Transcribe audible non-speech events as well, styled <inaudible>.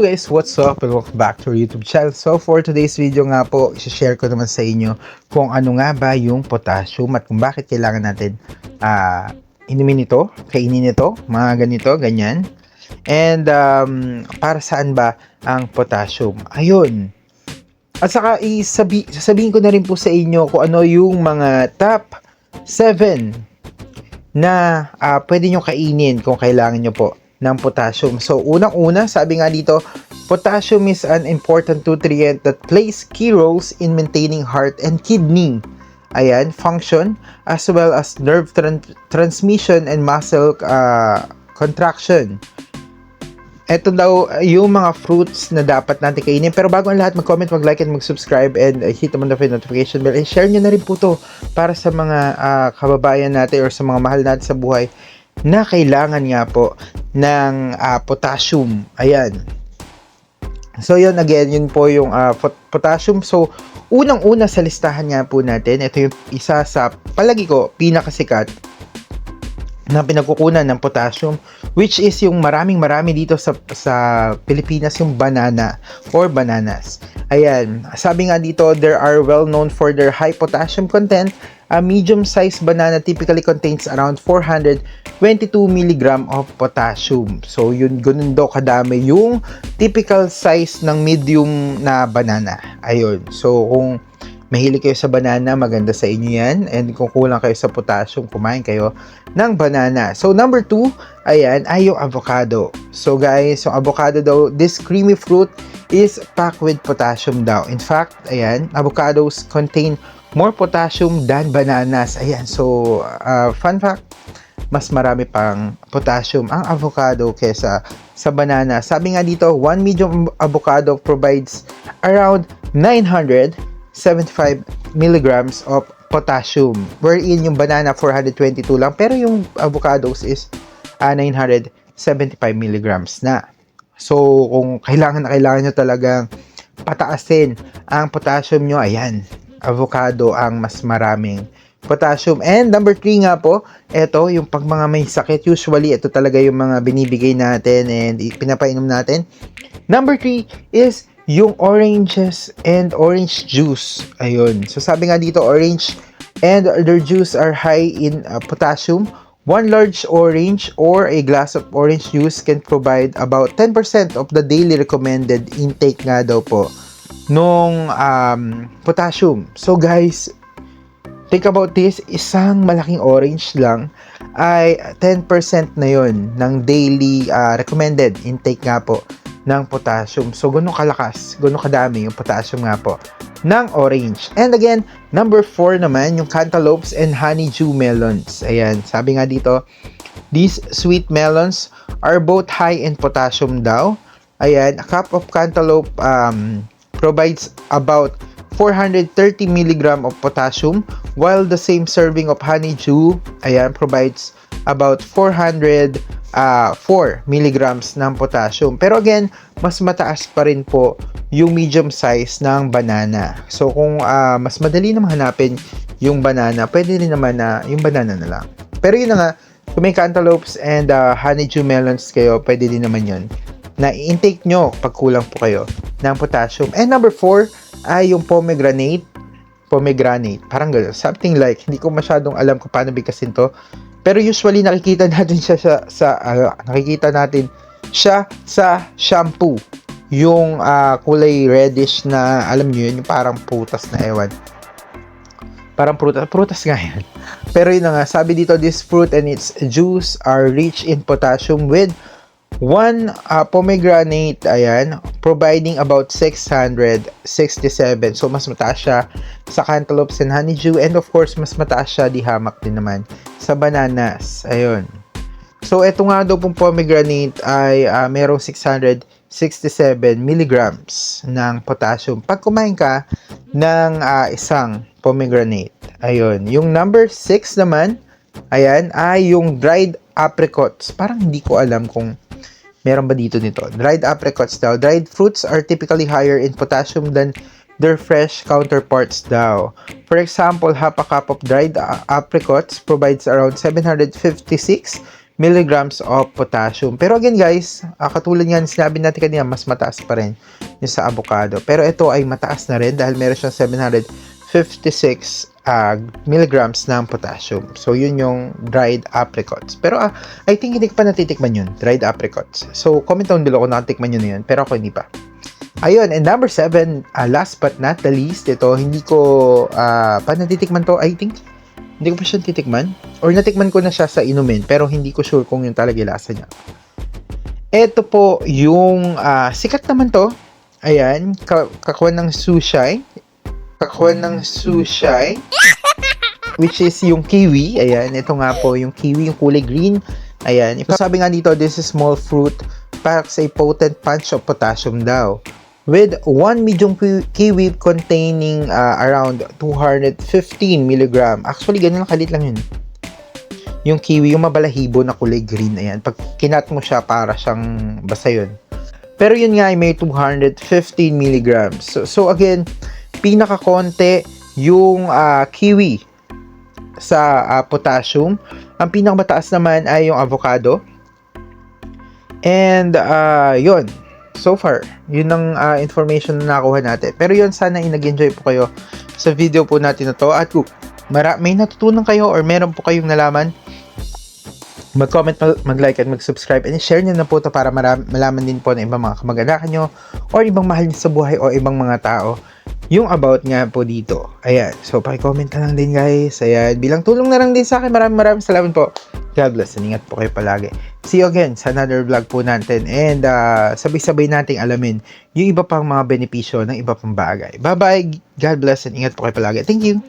Hello guys, what's up and welcome back to our YouTube channel. So for today's video nga po, share ko naman sa inyo kung ano nga ba yung potassium at kung bakit kailangan natin ah inumin ito, kainin ito, mga ganito, ganyan. And um, para saan ba ang potassium? Ayun. At saka isabi, sasabihin ko na rin po sa inyo kung ano yung mga top 7 na ah, pwede nyo kainin kung kailangan nyo po ng potassium. So, unang-una, sabi nga dito, potassium is an important nutrient that plays key roles in maintaining heart and kidney ayan, function as well as nerve tran- transmission and muscle ah, contraction. Ito daw uh, yung mga fruits na dapat natin kainin. Pero bago ang lahat, mag-comment, mag-like, and mag-subscribe, and uh, hit naman the notification bell. And share nyo na rin po to para sa mga ah, kababayan natin or sa mga mahal natin sa buhay na kailangan nga po ng ah, potassium. Ayan. So yun again, yun po yung pot- potassium. So unang-una sa listahan nga po natin, ito yung isa sa palagi ko pinakasikat na pinagkukunan ng potassium which is yung maraming marami dito sa sa Pilipinas yung banana or bananas. Ayan, sabi nga dito there are well known for their high potassium content. A medium-sized banana typically contains around 422 mg of potassium. So yun ganun daw kadami yung typical size ng medium na banana. Ayun. So kung mahilig kayo sa banana, maganda sa inyo yan. And kung kulang kayo sa potassium, kumain kayo ng banana. So, number two, ayan, ay yung avocado. So, guys, yung avocado daw, this creamy fruit is packed with potassium daw. In fact, ayan, avocados contain more potassium than bananas. Ayan, so, uh, fun fact, mas marami pang potassium ang avocado kesa sa banana. Sabi nga dito, one medium avocado provides around 975 milligrams of potassium. Wherein yung banana 422 lang, pero yung avocados is ah, 975 milligrams na. So, kung kailangan na kailangan nyo talagang pataasin ang potassium nyo, ayan, avocado ang mas maraming potassium. And number 3 nga po, ito, yung pag mga may sakit, usually ito talaga yung mga binibigay natin and pinapainom natin. Number 3 is yung oranges and orange juice. Ayun. So sabi nga dito, orange and their juice are high in uh, potassium. One large orange or a glass of orange juice can provide about 10% of the daily recommended intake nga daw po nung um, potassium. So guys, think about this, isang malaking orange lang ay 10% na yon ng daily uh, recommended intake nga po ng potassium. So, ganun kalakas, ganun kadami yung potassium nga po ng orange. And again, number 4 naman, yung cantaloupes and honeydew melons. Ayan, sabi nga dito, these sweet melons are both high in potassium daw. Ayan, a cup of cantaloupe um, provides about 430 mg of potassium while the same serving of honeydew ayan provides about 400 uh, 4 milligrams ng potassium. Pero again, mas mataas pa rin po yung medium size ng banana. So kung uh, mas madali na hanapin yung banana, pwede rin naman na yung banana na lang. Pero yun na nga, kung may cantaloupes and uh, honeydew melons kayo, pwede din naman yun na intake nyo pag kulang po kayo ng potassium. And number 4 ay yung pomegranate. Pomegranate. Parang gano'n. Something like, hindi ko masyadong alam kung paano bigkasin to. Pero usually nakikita <laughs> natin siya sa, sa uh, nakikita natin siya sa shampoo. Yung uh, kulay reddish na alam niyo yun, yung parang prutas na ewan. Parang prutas, prutas nga yan. Pero yun na nga, sabi dito, this fruit and its juice are rich in potassium with one uh, pomegranate, ayan, providing about 667. So, mas mataas siya sa cantaloupes and honeydew. And of course, mas mataas siya, di hamak din naman, sa bananas. Ayun. So, eto nga daw pong pomegranate ay uh, merong 667 milligrams ng potassium. Pag kumain ka ng uh, isang pomegranate. Ayun. Yung number 6 naman, ayan, ay yung dried apricots. Parang hindi ko alam kung meron ba dito nito. Dried apricots daw. Dried fruits are typically higher in potassium than their fresh counterparts daw. For example, half a cup of dried apricots provides around 756 milligrams of potassium. Pero again guys, ah, katulad nga ng sinabi natin kanina, mas mataas pa rin yung sa avocado. Pero ito ay mataas na rin dahil meron siyang 756 ah, milligrams ng potassium. So yun yung dried apricots. Pero ah, I think hindi pa natitikman yun, dried apricots. So comment down below kung natitikman yun na yun, pero ako hindi pa. Ayun, and number 7, last but not the least, ito, hindi ko ah, pa natitikman to, I think, hindi ko pa siya titikman. Or natikman ko na siya sa inumin, pero hindi ko sure kung yung talaga lasa niya. Ito po yung ah, sikat naman to. Ayan, ka kakuha ng sushi. Kakuha ng sushi. Which is yung kiwi. Ayan, ito nga po yung kiwi, yung kulay green. Ayan, ito sabi nga dito, this is small fruit packs a potent punch of potassium daw. With one medium ki- kiwi containing ah, around 215 mg. Actually, ganun lang kalit lang yun yung kiwi, yung mabalahibo na kulay green, ayan. Pag kinat mo siya, para siyang, basta yun. Pero yun nga ay may 215 milligrams. So, so again, pinaka-konti yung ah, kiwi sa ah, potassium. Ang pinakamataas naman ay yung avocado. And ah, yun. So far, yun ang ah, information na nakuha natin. Pero yun, sana ay nag-enjoy po kayo sa video po natin na to. At kung mara- may natutunan kayo or meron po kayong nalaman, mag-comment, mag- mag-like at mag-subscribe and share nyo na po ito para mara- malaman din po ng ibang mga kamag-anak nyo or ibang mahal nyo sa buhay o ibang mga tao yung about nga po dito. Ayan. So, pakicomment na lang din guys. Ayan. Bilang tulong na lang din sa akin. Maraming maraming salamat po. God bless. Ingat po kayo palagi. See you again sa another vlog po natin. And ah, sabay-sabay nating alamin yung iba pang mga benepisyo ng iba pang bagay. Bye-bye. God bless and ingat po kayo palagi. Thank you.